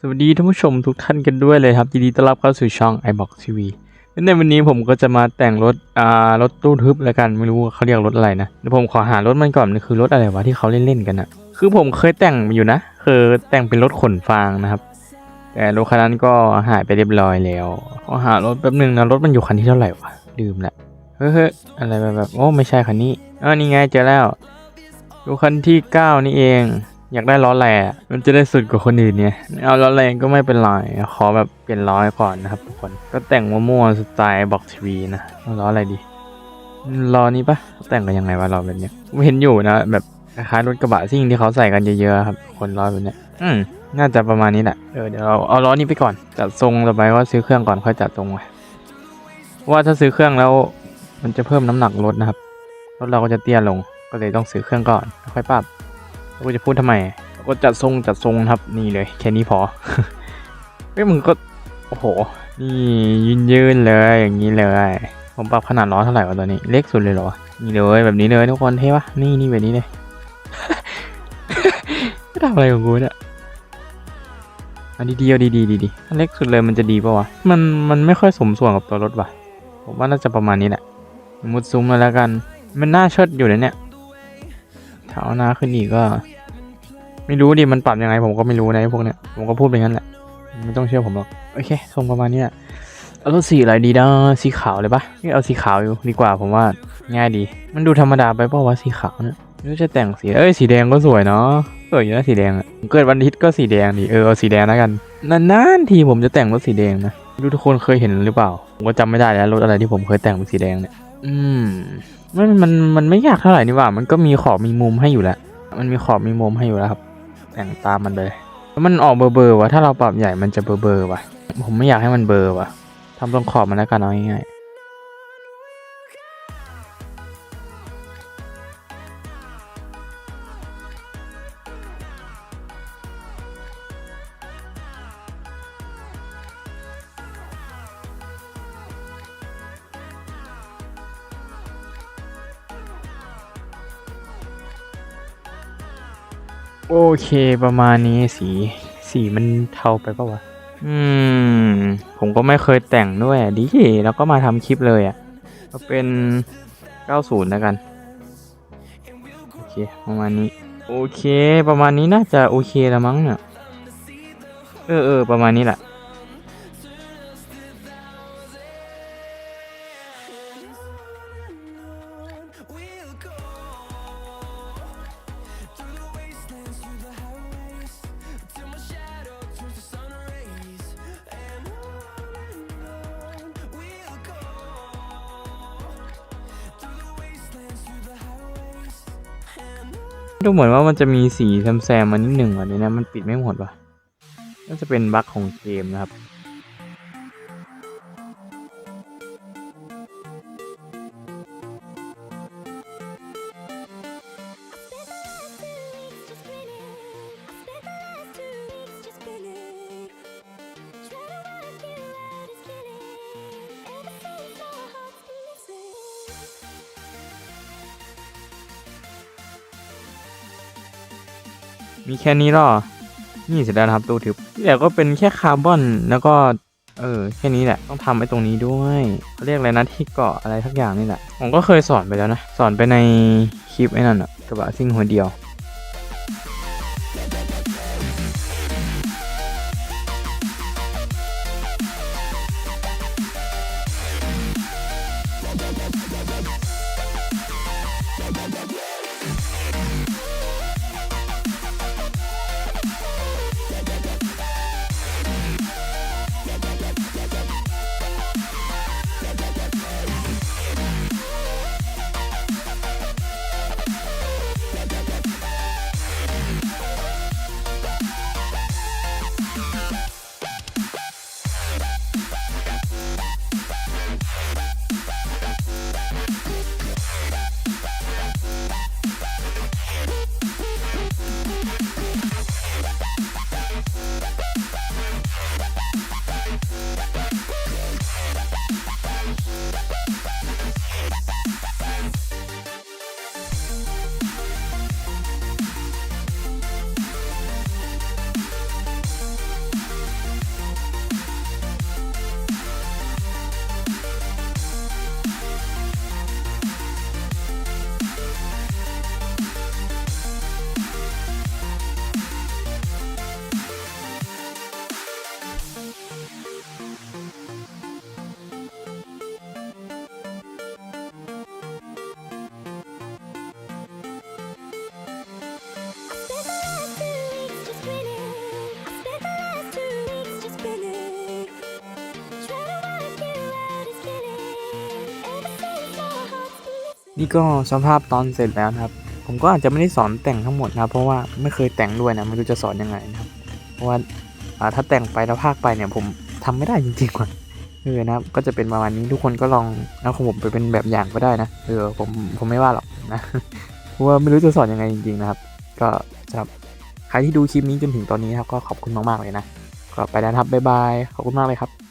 สวัสดีท่านผู้ชมทุกท่านกันด้วยเลยครับยินดีต้อนรับเข้าสู่ช่อง iBox TV ในวันนี้ผมก็จะมาแต่งรถอ่ารถตู้ทึบแล้วกันไม่รู้ว่าเขาเรียกรถอะไรนะเดี๋ยวผมขอหารถมันก่อนมันคือรถอะไรวะที่เขาเล่นๆกันอะคือผมเคยแต่งอยู่นะคือแต่งเป็นรถขนฟางนะครับ แต่รถคันนั้นก็หายไปเรียบร้อยแล้วขอหารถแป๊บหนึ่งนะรถมันอยู่คันที่เท่าไหร่วะลืมละเฮ้ยอะไรแบบโอ้ไม่ใช่คันนี้อ๋อนี่ไงเจอแล้วดูคันที่เก้านี่เอง อยากได้ล้อแรงมันจะได้สุดกว่าคนอื่นเนี่ยเอาล้อแรงก็ไม่เป็นไรขอแบบเปลี่ยนล้อให้ก่อนนะครับทุกคนก็แต่งมั่วๆสไตล์บอกทีวีนะล้ออะไรดีล้อนี้ปะแต่งกันยังไงวะล้อแบบเนี้ยเห็นอยู่นะแบบคล้ายรถกระบะซิ่งที่เขาใส่กันเยอะๆครับคนล้อแบบเนี้ยอืมน่าจะประมาณนี้แหละเออเดี๋ยวเราเอาล้อนี้ไปก่อนจัดทรงต่อไปว่าซื้อเครื่องก่อนค่อยจัดทรงไว้เพราะว่าถ้าซื้อเครื่องแล้ว มันจะเพิ่มน้ำหนักรถนะครับรถเราก็จะเตี้ยลงก็เลยต้องซื้อเครื่องก่อนค่อยปรับ กูจะพูดทำไมก็จัดทรงจัดทรงครับนี่เลย แค่นี้พอเฮ้มึงก็โอ้โห นี่ยืนยืนเลยอย่างนี้เลยผมปรับขนาดล้อเท่าไหร่วะตอนนี้เล็กสุดเลยเหรอนี่เลยแบบนี้เลยทุกคนเท่ปะนี่นี่แบบนี้เลยไม่ทำอะไรของกูเนี่ยอันดีๆเอาดีๆดีๆอันเล็กสุดเลยมันจะดีปะวะ มันมันไม่ค่อยสมส่วนกับตัวรถว่ะ ผมว่าน่าจะประมาณนี้แหละมุดซุ้มมาแล้วกัน มันน่าเชิดอยู่นะเนี่ย ถ้าเอาหน้าขึ้นอีกก็ ไม่รู้ดิมันปรับยังไงผมก็ไม่รู้นะพวกเนี้ยผมก็พูดไปงั้นแหละ ไม่ต้องเชื่อผมหรอกโอเคทรงประมาณนี้เอารถสีอะไรดีนะสีขาวเลยปะไม่เอาสีขาวอยู่ดีกว่าผมว่าง่ายดี มันดูธรรมดาไปเปล่าวะสีขาวเนี่ยไม่รู้จะแต่งสีเอ้ยสีแดงก็สวยเนาะสวยอยู่นะสีแดงอะเกิดวันอาทิตย์ก็สีแดงดิเออเอาสีแดงแล้วกันนานๆทีผมจะแต่งรถสีแดงนะไม่รู้ทุกคนเคยเห็นหรือเปล่าผมก็จำไม่ได้แล้วรถอะไรที่ผมเคยแต่งเป็นสีแดงเนี่ย อืมมันมันมันไม่ยากเท่าไหร่นี่หว่า มันก็มีขอบมีมุมให้อยู่แล้ว มันมีขอบมีมุมให้อยู่แล้วครับ แต่งตามมันเลยแล้วมันออกเบอร์เบอร์วะถ้าเราปรับใหญ่มันจะเบอร์เบอร์วะผมไม่อยากให้มันเบอร์วะทำตรงขอบมันแล้วกันเอาง่ายๆ โอเคประมาณนี้สี สีมันเทาไปปะวะ อืม ผมก็ไม่เคยแต่งด้วยดิแล้วก็มาทำคลิปเลยอะก็เป็น 90 แล้วกัน โอเค ประมาณนี้ โอเค ประมาณนี้น่าจะโอเคแล้วมั้งเนี่ย เออเออประมาณนี้แหละ ดูเหมือนว่ามันจะมีสีแซมๆมานิดหนึ่งวันนี้นะ มันปิดไม่หมดว่ะน่าจะเป็นบั๊กของเกมนะครับ มีแค่นี้หรอ นี่เสร็จแล้วนะครับตู้ทึบที่เหลือก็เป็นแค่คาร์บอนแล้วก็ เออแค่นี้แหละ ต้องทำไอ้ตรงนี้ด้วยเขาเรียกอะไรนะที่เกาะอะไรทักอย่างนี่แหละ ผมก็เคยสอนไปแล้วนะ สอนไปในคลิปไอ้นั่นอะกระบะซิ่งหัวเดียว นี่ก็สภาพตอนเสร็จแล้วนะครับ ผมก็อาจจะไม่ได้สอนแต่งทั้งหมดนะครับ เพราะว่าไม่เคยแต่งด้วยนะไม่รู้จะสอนยังไงนะครับ เพราะว่าถ้าแต่งไปแล้วภาคไปเนี่ยผมทำไม่ได้จริงๆว่ะเออนะครับ ก็จะเป็นประมาณนี้ทุกคนก็ลองเอาของผมไปเป็นแบบอย่างก็ได้นะเออผมผมไม่ว่าหรอกนะเพราะว่าไม่รู้จะสอนยังไงจริงๆนะครับ ก็สำหรับใครที่ดูคลิปนี้จนถึงตอนนี้ครับก็ขอบคุณมากๆเลยนะก็ไปแล้วนะครับบ๊ายบายขอบคุณมากเลยครับ